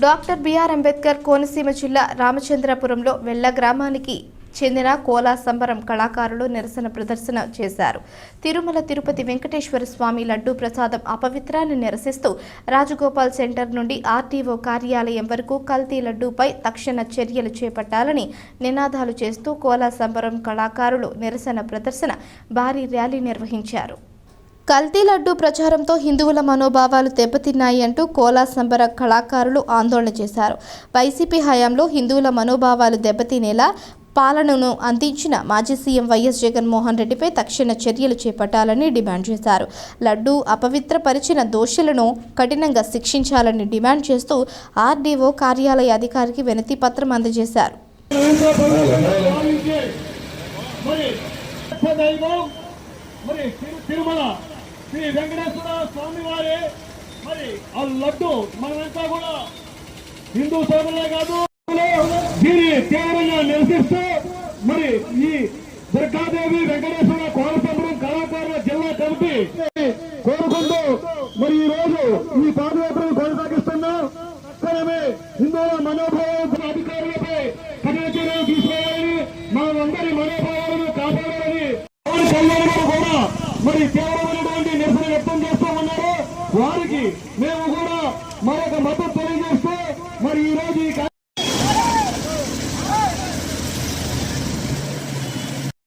Doctor BR Ambedkar Konaseema జిల్లా రామచంద్రపురంలో వెల్ల గ్రామానికి చెందిన కోలా సంబరం కళాకారులు నిరసన ప్రదర్శన చేశారు. తిరుమల తిరుపతి వెంకటేశ్వర స్వామి లడ్డూ ప్రసాదం అపవిత్రాన్ని నిరసిస్తూ రాజగోపాల్ సెంటర్ నుండి ఆర్టీఓ కార్యాలయం వరకు కల్తీ లడ్డూపై తక్షణ చర్యలు చేపట్టాలని నినాదాలు చేస్తూ కోలా సంబరం కళాకారులు నిరసన ప్రదర్శన భారీ ర్యాలీ నిర్వహించారు. కల్తీ లడ్డూ ప్రచారంతో హిందువుల మనోభావాలు దెబ్బతిన్నాయి అంటూ కోలా సంబర కళాకారులు ఆందోళన చేశారు. వైసీపీ హయాంలో హిందువుల మనోభావాలు దెబ్బతినేలా పాలనను అందించిన మాజీ సీఎం వైఎస్ జగన్మోహన్ రెడ్డిపై తక్షణ చర్యలు చేపట్టాలని డిమాండ్ చేశారు. లడ్డూ అపవిత్రపరిచిన దోషులను కఠినంగా శిక్షించాలని డిమాండ్ చేస్తూ ఆర్డీఓ కార్యాలయ అధికారికి వినతి పత్రం అందజేశారు. మరి తిరుమల శ్రీ వెంకటేశ్వర స్వామి వారి మరి ఆ లడ్డు మనమంతా కూడా హిందూ సోదరులే కాదు. దీని తీవ్రంగా నిరసిస్తూ మరి ఈ దుర్గాదేవి వెంకటేశ్వర కోనసముద్రం కళాకారుల జిల్లా కమిటీ కోరుకుంటూ మరి ఈ రోజు ఈ పాదయాత్రను కొనసాగిస్తున్నాం. తక్షణమే హిందువుల మనోభావాల అధికారులపై కఠిన చర్యలు వారికి మేము కూడా మరొక మద్దతు తెలియజేస్తూ మరి ఈ రోజు ఈ కార్య-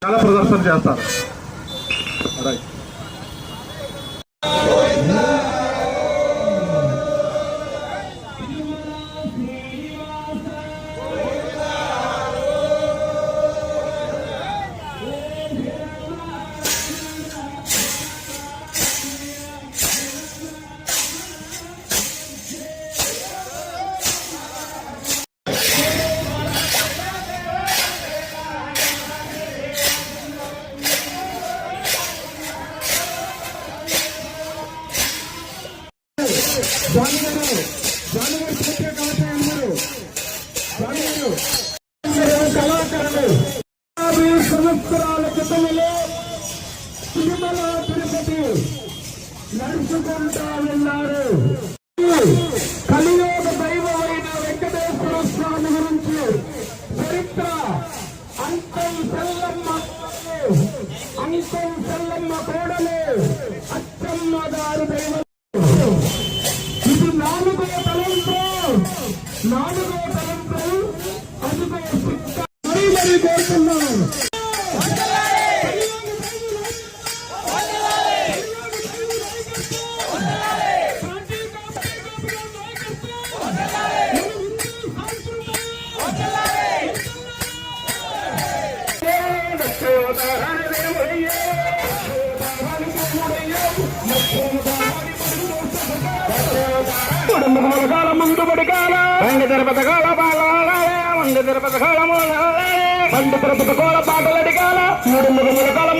కళ ప్రదర్శన చేస్తారు. కళాకారులు యాభై సంవత్సరాల క్రితములో తిరుమల తిరుపతి నడుచుకుంటా వెళ్ళారు కలియోగ తిరుపతి కోల తిరుపతి తిరుపతి మూడు కాలం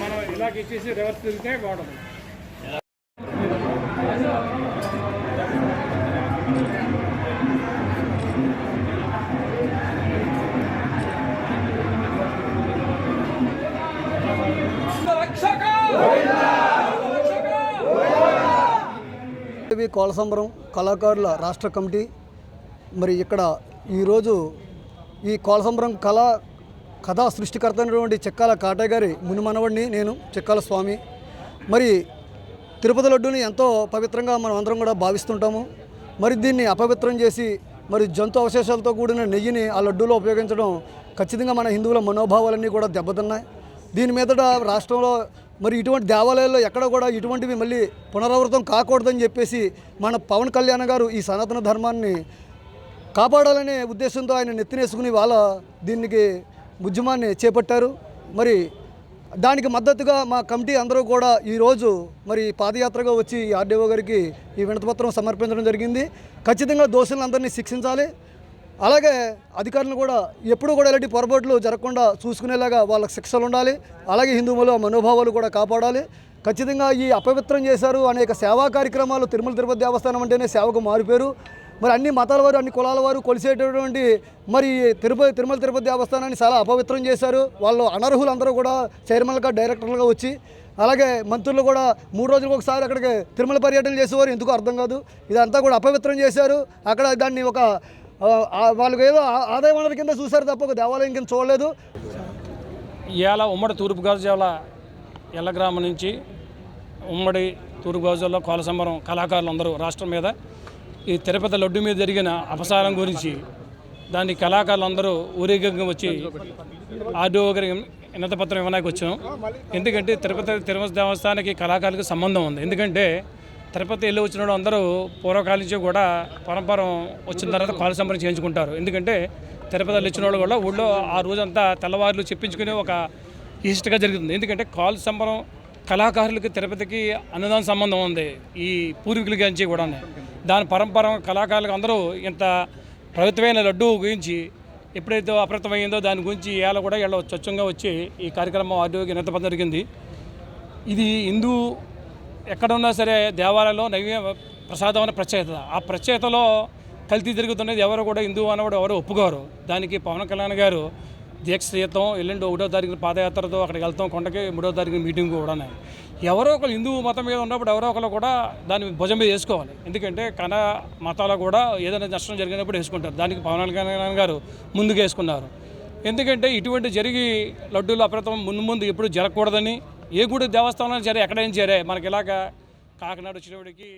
మనం ఇలాగ ఇచ్చేసి రివర్స్ తిరిగితే బాగుంటుంది. కోలసంబరం కళాకారుల రాష్ట్ర కమిటీ. మరి ఇక్కడ ఈరోజు ఈ కోలసంబరం కళా కథా సృష్టికర్త అయినటువంటి చెక్కాల కాటయ్య గారి మునిమనవడిని నేను చెక్కాల స్వామి. మరి తిరుపతి లడ్డూని ఎంతో పవిత్రంగా మనం అందరం కూడా భావిస్తుంటాము. మరి దీన్ని అపవిత్రం చేసి మరి జంతు అవశేషాలతో కూడిన నెయ్యిని ఆ లడ్డూలో ఉపయోగించడం ఖచ్చితంగా మన హిందువుల మనోభావాలన్నీ కూడా దెబ్బతిన్నాయి. దీని మీదట రాష్ట్రంలో మరి ఇటువంటి దేవాలయాల్లో ఎక్కడ కూడా ఇటువంటివి మళ్ళీ పునరావృతం కాకూడదని చెప్పేసి మన పవన్ కళ్యాణ్ గారు ఈ సనాతన ధర్మాన్ని కాపాడాలనే ఉద్దేశంతో ఆయన నెత్తినేసుకుని వాళ్ళ దీనికి ఉద్యమాన్ని చేపట్టారు. మరి దానికి మద్దతుగా మా కమిటీ అందరూ కూడా ఈరోజు మరి పాదయాత్రగా వచ్చి ఆర్డీఓ గారికి ఈ వినతపత్రం సమర్పించడం జరిగింది. ఖచ్చితంగా దోషులందరినీ శిక్షించాలి. అలాగే అధికారులు కూడా ఎప్పుడూ కూడా ఇలాంటి పొరపాట్లు జరగకుండా చూసుకునేలాగా వాళ్ళకి శిక్షలు ఉండాలి. అలాగే హిందువుల మనోభావాలు కూడా కాపాడాలి. ఖచ్చితంగా ఈ అపవిత్రం చేశారు అనేక సేవా కార్యక్రమాలు తిరుమల తిరుపతి దేవస్థానం అంటేనే సేవకు మారిపోయారు. మరి అన్ని మతాల వారు అన్ని కులాల వారు కొలిసేటటువంటి మరి తిరుపతి తిరుమల తిరుపతి దేవస్థానాన్ని చాలా అపవిత్రం చేశారు. వాళ్ళు అనర్హులందరూ కూడా చైర్మన్గా డైరెక్టర్లుగా వచ్చి అలాగే మంత్రులు కూడా మూడు రోజులకు ఒకసారి అక్కడికి తిరుమల పర్యటన చేసేవారు. ఎందుకు అర్థం కాదు. ఇదంతా కూడా అపవిత్రం చేశారు. అక్కడ దాన్ని ఒక వాళ్ళకి ఏదో ఆ- ఆదాయ వనరు కింద చూశారు తప్ప ఒక దేవాలయం కింద చూడలేదు. ఇవాళ ఉమ్మడి తూర్పుగోదావరి జిల్లా ఎల్ల గ్రామం నుంచి ఉమ్మడి తూర్పుగోదావరి జిల్లా కోల సంబరం కళాకారులు అందరూ రాష్ట్రం మీద ఈ తిరుపతి లడ్డు మీద జరిగిన అపసారం గురించి దాని కళాకారులు అందరూ ఊరేగంగా వచ్చి ఆర్డీఓ గారి వినత ఇవ్వడానికి వచ్చాం. ఎందుకంటే తిరుపతి తిరుపతి దేవస్థానానికి కళాకారులకు సంబంధం ఉంది. ఎందుకంటే తిరుపతి వెళ్ళి వచ్చిన వాళ్ళు అందరూ పూర్వకాలం నుంచి కూడా పరంపరం వచ్చిన తర్వాత కాలు సంబరం చేయించుకుంటారు. ఎందుకంటే తిరుపతి వెళ్ళి వచ్చిన వాళ్ళు కూడా ఊళ్ళో ఆ రోజంతా తెల్లవారులు చెప్పించుకునే ఒక ఈస్ట్గా జరుగుతుంది. ఎందుకంటే కాలు సంబరం కళాకారులకి తిరుపతికి అన్నదాన సంబంధం ఉంది. ఈ పూర్వీకుల గురించి కూడా దాని పరంపరం కళాకారులకు అందరూ ఇంత ప్రభుత్వమైన లడ్డు గురించి ఎప్పుడైతే అప్రతమైందో దాని గురించి ఇవాళ కూడా ఇలా స్వచ్ఛంగా వచ్చి ఈ కార్యక్రమం ఆరోగ్య నిరతపడం జరిగింది ఇది హిందూ ఎక్కడున్నా సరే దేవాలయంలో నైవే ప్రసాదం అనే ప్రత్యేకత. ఆ ప్రత్యేకతలో కల్తీ జరుగుతున్నది ఎవరు కూడా హిందూ అన్నవాడు ఎవరు ఒప్పుకోరు. దానికి పవన్ కళ్యాణ్ గారు దీక్ష చేద్దాం ఎల్లుండి ఒకటో తారీఖున పాదయాత్రతో అక్కడికి వెళ్తాం కొండకి మూడో తారీఖున మీటింగ్ కూడా ఎవరో ఒకరు హిందూ మతం మీద ఉన్నప్పుడు ఎవరో ఒకరు కూడా దాన్ని భుజం మీద వేసుకోవాలి. ఎందుకంటే కన మతాలు కూడా ఏదైనా నష్టం జరిగినప్పుడు వేసుకుంటారు. దానికి పవన్ కళ్యాణ్ గారు ముందుకు వేసుకున్నారు. ఎందుకంటే ఇటువంటి జరిగి లడ్డూలు అప్రతం ముందు ముందు ఎప్పుడు జరగకూడదని ఏ గుడి దేవస్థానం సరే ఎక్కడైనా సరే మనకి ఇలాగా కాకినాడ వచ్చినప్పటికీ